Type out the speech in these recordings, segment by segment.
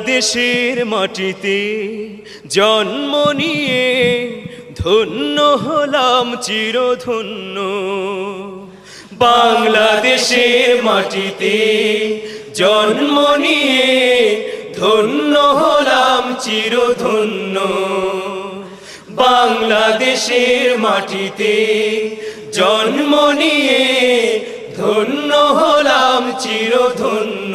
দেশের মাটিতে জন্ম নিয়ে ধন্য হলাম চিরধন্য। বাংলাদেশের মাটিতে জন্ম নিয়ে ধন্য হলাম চিরধন্য। বাংলাদেশের মাটিতে জন্ম নিয়ে ধন্য হলাম চিরধন্য।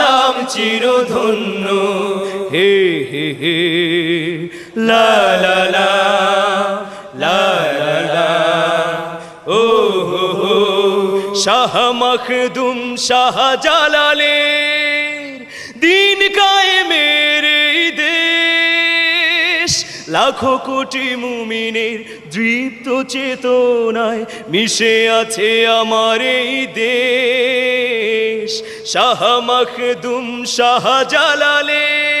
চিরধন্য। হে হে হে। লা ও হো শাহ মখদুম শাহ জালালের লাখো কোটি মুমিনের দৃপ্ত চেতনায় মিশে আছে আমার এই দেশ। শাহ মখদুম শাহ জালালের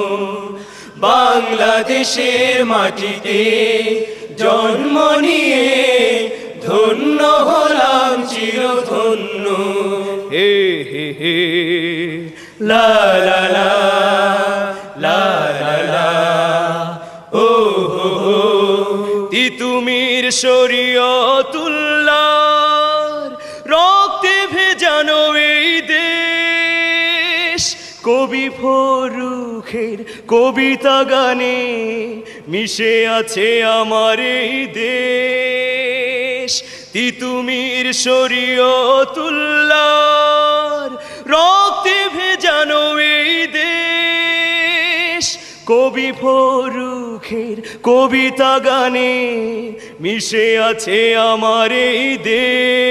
বাংলাদেশের মাটিতে জন্ম নিয়ে ধন্য হলাম চিরধন্য। হে হে হে। লা লা লা লা লা লা। ও হো হো তিতুমির শরীয়তুল্লার কবি ফরুখের কবিতা গানে মিশে আছে আমার এই দেশ। তিতুমির শরীয়তুল্লার রক্তে ভেজানো এই দেশ। কবি ফরুখের কবিতা গানে মিশে আছে আমার এই দেশ।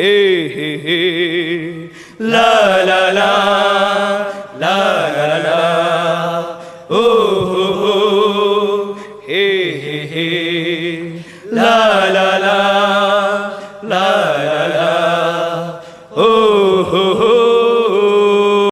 हे हे हे ला ला ला ला ला ला ओ हो हो हे हे हे ला ला